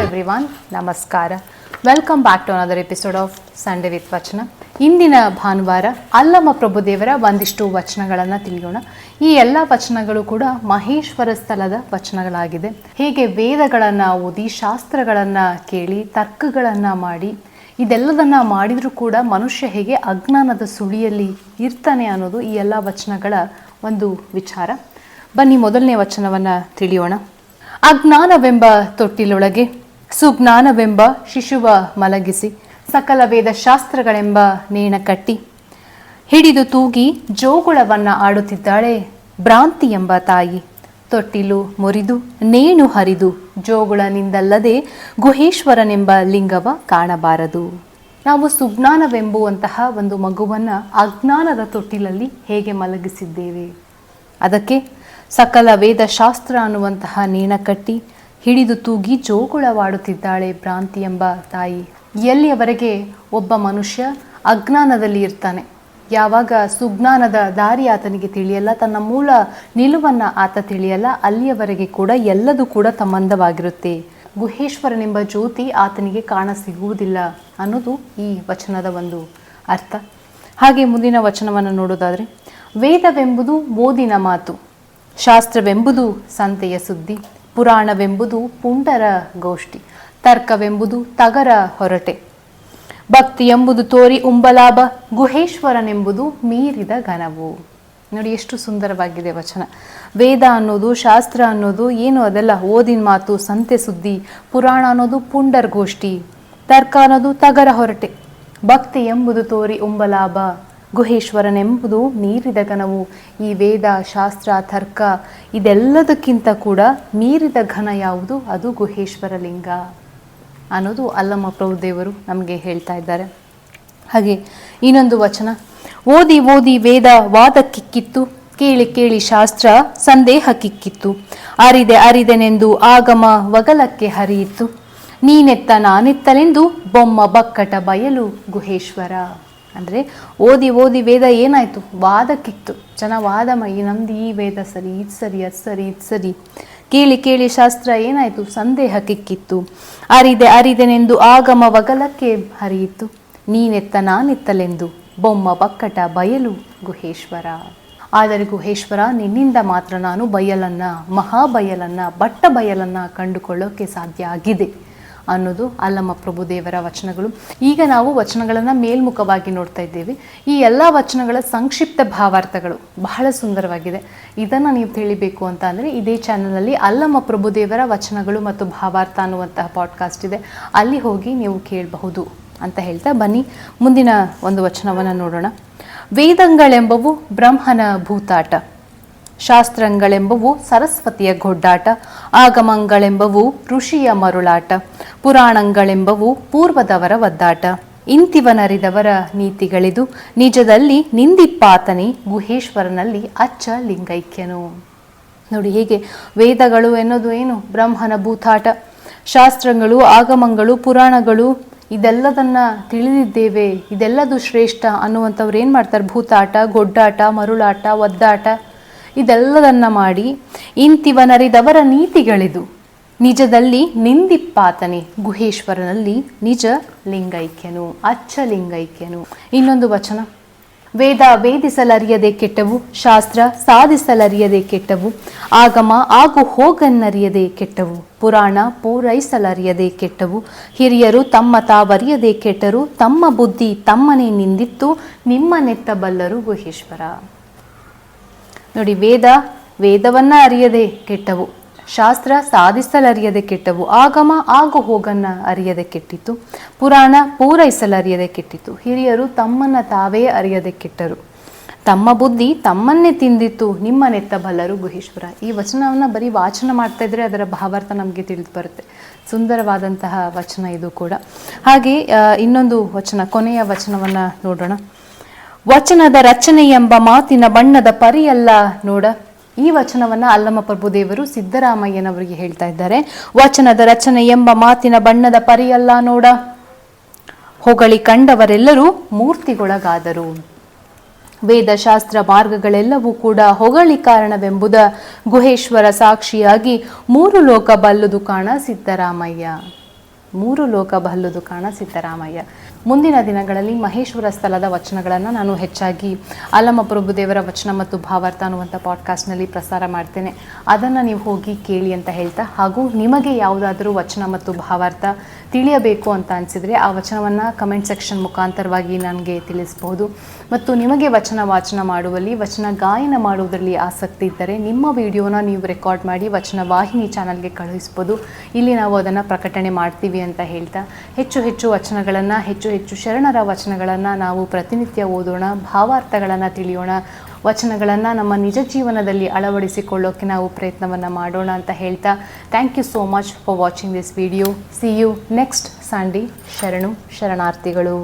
Everyone ನಮಸ್ಕಾರ. Welcome back to another episode of Sunday with Vachana ಇಂದಿನ ಭಾನುವಾರ ಅಲ್ಲಮ ಪ್ರಭುದೇವರ ಒಂದಿಷ್ಟು ವಚನಗಳನ್ನು ತಿಳಿಯೋಣ. ಈ ಎಲ್ಲ ವಚನಗಳು ಕೂಡ ಮಹೇಶ್ವರ ಸ್ಥಳದ ವಚನಗಳಾಗಿದೆ. ಹೇಗೆ ವೇದಗಳನ್ನು ಓದಿ, ಶಾಸ್ತ್ರಗಳನ್ನು ಕೇಳಿ, ತರ್ಕಗಳನ್ನು ಮಾಡಿ, ಇದೆಲ್ಲದನ್ನ ಮಾಡಿದರೂ ಕೂಡ ಮನುಷ್ಯ ಹೇಗೆ ಅಜ್ಞಾನದ ಸುಳಿಯಲ್ಲಿ ಇರ್ತಾನೆ ಅನ್ನೋದು ಈ ಎಲ್ಲ ವಚನಗಳ ಒಂದು ವಿಚಾರ. ಬನ್ನಿ ಮೊದಲನೇ ವಚನವನ್ನು ತಿಳಿಯೋಣ. ಅಜ್ಞಾನವೆಂಬ ತೊಟ್ಟಿಲೊಳಗೆ ಸುಜ್ಞಾನವೆಂಬ ಶಿಶುವ ಮಲಗಿಸಿ ಸಕಲ ವೇದ ಶಾಸ್ತ್ರಗಳೆಂಬ ನೇಣ ಕಟ್ಟಿ. ಹಿಡಿದು ತೂಗಿ ಜೋಗುಳವನ್ನ ಆಡುತ್ತಿದ್ದಾಳೆ ಭ್ರಾಂತಿ ಎಂಬ ತಾಯಿ. ತೊಟ್ಟಿಲು ಮುರಿದು ನೇಣು ಹರಿದು ಜೋಗುಳನಿಂದಲ್ಲದೆ ಗುಹೇಶ್ವರನೆಂಬ ಲಿಂಗವ ಕಾಣಬಾರದು. ನಾವು ಸುಜ್ಞಾನವೆಂಬುವಂತಹ ಒಂದು ಮಗುವನ್ನು ಅಜ್ಞಾನದ ತೊಟ್ಟಿಲಲ್ಲಿ ಹೇಗೆ ಮಲಗಿಸಿದ್ದೇವೆ? ಅದಕ್ಕೆ ಸಕಲ ವೇದ ಶಾಸ್ತ್ರ ಅನ್ನುವಂತಹ ನೇಣ ಕಟ್ಟಿ ಹಿಡಿದು ತೂಗಿ ಜೋಗುಳವಾಡುತ್ತಿದ್ದಾಳೆ ಭ್ರಾಂತಿ ಎಂಬ ತಾಯಿ. ಎಲ್ಲಿಯವರೆಗೆ ಒಬ್ಬ ಮನುಷ್ಯ ಅಜ್ಞಾನದಲ್ಲಿ ಇರ್ತಾನೆ? ಯಾವಾಗ ಸುಜ್ಞಾನದ ದಾರಿ ಆತನಿಗೆ ತಿಳಿಯಲ್ಲ, ತನ್ನ ಮೂಲ ನಿಲುವನ್ನು ಆತ ತಿಳಿಯಲ್ಲ, ಅಲ್ಲಿಯವರೆಗೆ ಕೂಡ ಎಲ್ಲದೂ ಕೂಡ ಸಂಬಂಧವಾಗಿರುತ್ತೆ. ಗುಹೇಶ್ವರನೆಂಬ ಜ್ಯೋತಿ ಆತನಿಗೆ ಕಾಣ ಸಿಗುವುದಿಲ್ಲ ಅನ್ನೋದು ಈ ವಚನದ ಒಂದು ಅರ್ಥ. ಹಾಗೆ ಮುಂದಿನ ವಚನವನ್ನು ನೋಡೋದಾದರೆ, ವೇದವೆಂಬುದು ಮೋದಿನ ಮಾತು, ಶಾಸ್ತ್ರವೆಂಬುದು ಸಂತೆಯ ಸುದ್ದಿ. ಪುರಾಣವೆಂಬುದು ಪುಂಡರ ಗೋಷ್ಠಿ, ತರ್ಕವೆಂಬುದು ತಗರ ಹೊರಟೆ. ಭಕ್ತಿ ಎಂಬುದು ತೋರಿ ಉಂಬಲಾಭ, ಗುಹೇಶ್ವರನೆಂಬುದು ಮೀರಿದ ಘನವು. ನೋಡಿ ಎಷ್ಟು ಸುಂದರವಾಗಿದೆ ವಚನ. ವೇದ ಅನ್ನೋದು, ಶಾಸ್ತ್ರ ಅನ್ನೋದು, ಏನು ಅದೆಲ್ಲ? ಓದಿನ ಮಾತು, ಸಂತೆ ಸುದ್ದಿ, ಪುರಾಣ ಅನ್ನೋದು ಪುಂಡರ್ ಗೋಷ್ಠಿ, ತರ್ಕ ಅನ್ನೋದು ತಗರ ಹೊರಟೆ. ಭಕ್ತಿ ಎಂಬುದು ತೋರಿ ಉಂಬಲಾಭ ಗುಹೇಶ್ವರನೆಂಬುದು ಮೀರಿದ ಘನವು. ಈ ವೇದ, ಶಾಸ್ತ್ರ, ತರ್ಕ ಇದೆಲ್ಲದಕ್ಕಿಂತ ಕೂಡ ಮೀರಿದ ಘನ ಯಾವುದು? ಅದು ಗುಹೇಶ್ವರ ಲಿಂಗ ಅನ್ನೋದು ಅಲ್ಲಮ್ಮ ಪ್ರಭುದೇವರು ನಮಗೆ ಹೇಳ್ತಾ ಇದ್ದಾರೆ. ಹಾಗೆ ಇನ್ನೊಂದು ವಚನ. ಓದಿ ಓದಿ ವೇದ ವಾದಕ್ಕಿಕ್ಕಿತ್ತು ಕೇಳಿ ಕೇಳಿ ಶಾಸ್ತ್ರ ಸಂದೇಹ ಕಿಕ್ಕಿತ್ತು. ಅರಿದೆ ಅರಿದೆನೆಂದು ಆಗಮ ವಗಲಕ್ಕೆ ಹರಿಯಿತು ನೀನೆತ್ತ ನಾನೆತ್ತಲೆಂದು ಬೊಮ್ಮ ಬಕ್ಕಟ ಬಯಲು ಗುಹೇಶ್ವರ. ಅಂದರೆ ಓದಿ ಓದಿ ವೇದ ಏನಾಯಿತು? ವಾದಕ್ಕಿತ್ತು ಜನ ವಾದ ಮೈ ನಮ್ದು ಈ ವೇದ ಸರಿ, ಇದು ಸರಿ, ಅದು ಸರಿ, ಇದು ಸರಿ. ಕೇಳಿ ಕೇಳಿ ಶಾಸ್ತ್ರ ಏನಾಯಿತು? ಸಂದೇಹ ಕಿಕ್ಕಿತ್ತು. ಅರಿದೆ, ಅರಿದೆನೆಂದು ಆಗಮ ವಗಲಕ್ಕೆ ಹರಿಯಿತು ನೀನೆತ್ತ, ನಾನೆತ್ತಲೆಂದು ಬೊಮ್ಮ ಬಕ್ಕಟ ಬಯಲು ಗುಹೇಶ್ವರ. ಆದರೆ ಗುಹೇಶ್ವರ, ನಿನ್ನಿಂದ ಮಾತ್ರ ನಾನು ಬಯಲನ್ನ, ಮಹಾಬಯಲನ್ನ ಬಟ್ಟ ಬಯಲನ್ನ ಕಂಡುಕೊಳ್ಳೋಕೆ ಸಾಧ್ಯ ಆಗಿದೆ. ಅನ್ನೋದು ಅಲ್ಲಮ್ಮ ಪ್ರಭುದೇವರ ವಚನಗಳು. ಈಗ ನಾವು ವಚನಗಳನ್ನು ಮೇಲ್ಮುಖವಾಗಿ ನೋಡ್ತಾ ಇದ್ದೇವೆ. ಈ ಎಲ್ಲ ವಚನಗಳ ಸಂಕ್ಷಿಪ್ತ ಭಾವಾರ್ಥಗಳು ಬಹಳ ಸುಂದರವಾಗಿದೆ. ಇದನ್ನು ನೀವು ತಿಳಿಬೇಕು ಅಂತ ಅಂದರೆ ಇದೇ ಚಾನಲಲ್ಲಿ ಅಲ್ಲಮ್ಮ ಪ್ರಭುದೇವರ ವಚನಗಳು ಮತ್ತು ಭಾವಾರ್ಥ ಅನ್ನುವಂತಹ ಪಾಡ್ಕಾಸ್ಟ್ ಇದೆ. ಅಲ್ಲಿ ಹೋಗಿ ನೀವು ಕೇಳಬಹುದು ಅಂತ ಹೇಳ್ತಾ ಬನ್ನಿ. ಮುಂದಿನ ಒಂದು ವಚನವನ್ನು ನೋಡೋಣ. ವೇದಂಗಳೆಂಬವು ಬ್ರಹ್ಮನ ಭೂತಾಟ, ಶಾಸ್ತ್ರಗಳೆಂಬವು ಸರಸ್ವತಿಯ ಗೊಡ್ಡಾಟ, ಆಗಮಂಗಳೆಂಬವು ಋಷಿಯ ಮರುಳಾಟ ಪುರಾಣಗಳೆಂಬವು ಪೂರ್ವದವರ ಒದ್ದಾಟ. ಇಂತಿವನರಿದವರ ನೀತಿಗಳಿದು ನಿಜದಲ್ಲಿ ನಿಂದಿಪ್ಪಾತನಿ ಗುಹೇಶ್ವರನಲ್ಲಿ ಅಚ್ಚ ಲಿಂಗೈಕ್ಯನು. ನೋಡಿ ಹೀಗೆ ವೇದಗಳು ಎನ್ನೋದು ಏನು? ಬ್ರಹ್ಮನ ಭೂತಾಟ. ಶಾಸ್ತ್ರಗಳು, ಆಗಮಗಳು, ಪುರಾಣಗಳು ಇದೆಲ್ಲದನ್ನ ತಿಳಿದಿದ್ದೇವೆ. ಇದೆಲ್ಲದು ಶ್ರೇಷ್ಠ ಅನ್ನುವಂಥವ್ರು ಏನು ಮಾಡ್ತಾರೆ? ಭೂತಾಟ, ಗೊಡ್ಡಾಟ, ಮರುಳಾಟ, ಒದ್ದಾಟ ಇದೆಲ್ಲದನ್ನ ಮಾಡಿ ಇಂತಿವನರಿದವರ ನೀತಿಗಳಿದು ನಿಜದಲ್ಲಿ ನಿಂದಿಪ್ಪಾತನೆ. ಗುಹೇಶ್ವರನಲ್ಲಿ ನಿಜ ಲಿಂಗೈಕ್ಯನು, ಅಚ್ಚ ಲಿಂಗೈಕ್ಯನು. ಇನ್ನೊಂದು ವಚನ. ವೇದ ವೇದಿಸಲರಿಯದೆ ಕೆಟ್ಟವು, ಶಾಸ್ತ್ರ ಸಾಧಿಸಲರಿಯದೆ ಕೆಟ್ಟವು, ಆಗಮ ಆಗು ಹೋಗನ್ನರಿಯದೆ ಕೆಟ್ಟವು, ಪುರಾಣ ಪೂರೈಸಲರಿಯದೆ ಕೆಟ್ಟವು. ಹಿರಿಯರು ತಮ್ಮ ತಾವರಿಯದೆ ಕೆಟ್ಟರು, ತಮ್ಮ ಬುದ್ಧಿ ತಮ್ಮನೇ ನಿಂದಿತ್ತು, ನಿಮ್ಮ ನೆತ್ತಬಲ್ಲರು ಗುಹೇಶ್ವರ. ನೋಡಿ, ವೇದ, ವೇದವನ್ನ ಅರಿಯದೆ ಕೆಟ್ಟವು. ಶಾಸ್ತ್ರ ಸಾಧಿಸಲರಿಯದೆ ಕೆಟ್ಟವು, ಆಗಮ ಆಗು ಹೋಗನ್ನ ಅರಿಯದೆ ಕೆಟ್ಟಿತು, ಪುರಾಣ ಪೂರೈಸಲರಿಯದೆ ಕೆಟ್ಟಿತು. ಹಿರಿಯರು ತಮ್ಮನ್ನ ತಾವೇ ಅರಿಯದೆ ಕೆಟ್ಟರು. ತಮ್ಮ ಬುದ್ಧಿ ತಮ್ಮನ್ನೇ ತಿಂದಿತ್ತು ನಿಮ್ಮನೆತ್ತ ಬಲ್ಲರು ಗುಹೇಶ್ವರ. ಈ ವಚನವನ್ನು ಬರೀ ವಾಚನ ಮಾಡ್ತಾ ಇದ್ರೆ ಅದರ ಭಾವಾರ್ಥ ನಮಗೆ ತಿಳಿದು ಬರುತ್ತೆ. ಸುಂದರವಾದಂತಹ ವಚನ ಇದು ಕೂಡ. ಹಾಗೆ ಇನ್ನೊಂದು ವಚನ, ಕೊನೆಯ ವಚನವನ್ನ ನೋಡೋಣ. ವಚನದ ರಚನೆ ಎಂಬ ಮಾತಿನ ಬಣ್ಣದ ಪರಿಯಲ್ಲ ನೋಡ. ಈ ವಚನವನ್ನ ಅಲ್ಲಮ ಪ್ರಭುದೇವರು ಸಿದ್ದರಾಮಯ್ಯನವರಿಗೆ ಹೇಳ್ತಾ ಇದ್ದಾರೆ. ವಚನದ ರಚನೆ ಎಂಬ ಮಾತಿನ ಬಣ್ಣದ ಪರಿಯಲ್ಲ ನೋಡ. ಹೊಗಳಿ ಕಂಡವರೆಲ್ಲರೂ ಮೂರ್ತಿಗೊಳಗಾದರು. ವೇದಶಾಸ್ತ್ರ ಮಾರ್ಗಗಳೆಲ್ಲವೂ ಕೂಡ ಹೊಗಳಿ ಕಾರಣವೆಂಬುದ ಗುಹೇಶ್ವರ ಸಾಕ್ಷಿಯಾಗಿ ಮೂರು ಲೋಕ ಬಲ್ಲುದು ಕಾಣ ಸಿದ್ದರಾಮಯ್ಯ. ಮೂರು ಲೋಕ ಬಲ್ಲುದು ಕಾಣ ಸಿದ್ದರಾಮಯ್ಯ. ಮುಂದಿನ ದಿನಗಳಲ್ಲಿ ಮಹೇಶ್ವರ ಸ್ಥಳದ ವಚನಗಳನ್ನು ನಾನು ಹೆಚ್ಚಾಗಿ ಅಲ್ಲಮ್ಮ ಪ್ರಭುದೇವರ ವಚನ ಮತ್ತು ಭಾವಾರ್ಥ ಅನ್ನುವಂಥ ಪಾಡ್ಕಾಸ್ಟ್ನಲ್ಲಿ ಪ್ರಸಾರ ಮಾಡ್ತೇನೆ. ಅದನ್ನು ನೀವು ಹೋಗಿ ಕೇಳಿ ಅಂತ ಹೇಳ್ತಾ ಹಾಗೂ ನಿಮಗೆ ಯಾವುದಾದ್ರೂ ವಚನ ಮತ್ತು ಭಾವಾರ್ಥ ತಿಳಿಯಬೇಕು ಅಂತ ಅನಿಸಿದರೆ ಆ ವಚನವನ್ನು ಕಮೆಂಟ್ ಸೆಕ್ಷನ್ ಮುಖಾಂತರವಾಗಿ ನನಗೆ ತಿಳಿಸಬಹುದು. ಮತ್ತು ನಿಮಗೆ ವಚನ ವಾಚನ ಮಾಡುವಲ್ಲಿ, ವಚನ ಗಾಯನ ಮಾಡುವುದರಲ್ಲಿ ಆಸಕ್ತಿ ಇದ್ದರೆ ನಿಮ್ಮ ವಿಡಿಯೋನ ನೀವು ರೆಕಾರ್ಡ್ ಮಾಡಿ ವಚನ ವಾಹಿನಿ ಚಾನಲ್ಗೆ ಕಳುಹಿಸ್ಬೋದು. ಇಲ್ಲಿ ನಾವು ಅದನ್ನು ಪ್ರಕಟಣೆ ಮಾಡ್ತೀವಿ ಅಂತ ಹೇಳ್ತಾ, ಹೆಚ್ಚು ಹೆಚ್ಚು ವಚನಗಳನ್ನು ಹೆಚ್ಚು ಹೆಚ್ಚು ಶರಣರ ವಚನಗಳನ್ನು ನಾವು ಪ್ರತಿನಿತ್ಯ ಓದೋಣ, ಭಾವಾರ್ಥಗಳನ್ನು ತಿಳಿಯೋಣ, ವಚನಗಳನ್ನು ನಮ್ಮ ನಿಜ ಜೀವನದಲ್ಲಿ ಅಳವಡಿಸಿಕೊಳ್ಳೋಕೆ ನಾವು ಪ್ರಯತ್ನವನ್ನು ಮಾಡೋಣ ಅಂತ ಹೇಳ್ತಾ thank you so much for watching this video see you next Sunday ಶರಣು, ಶರಣಾರ್ಥಿಗಳು.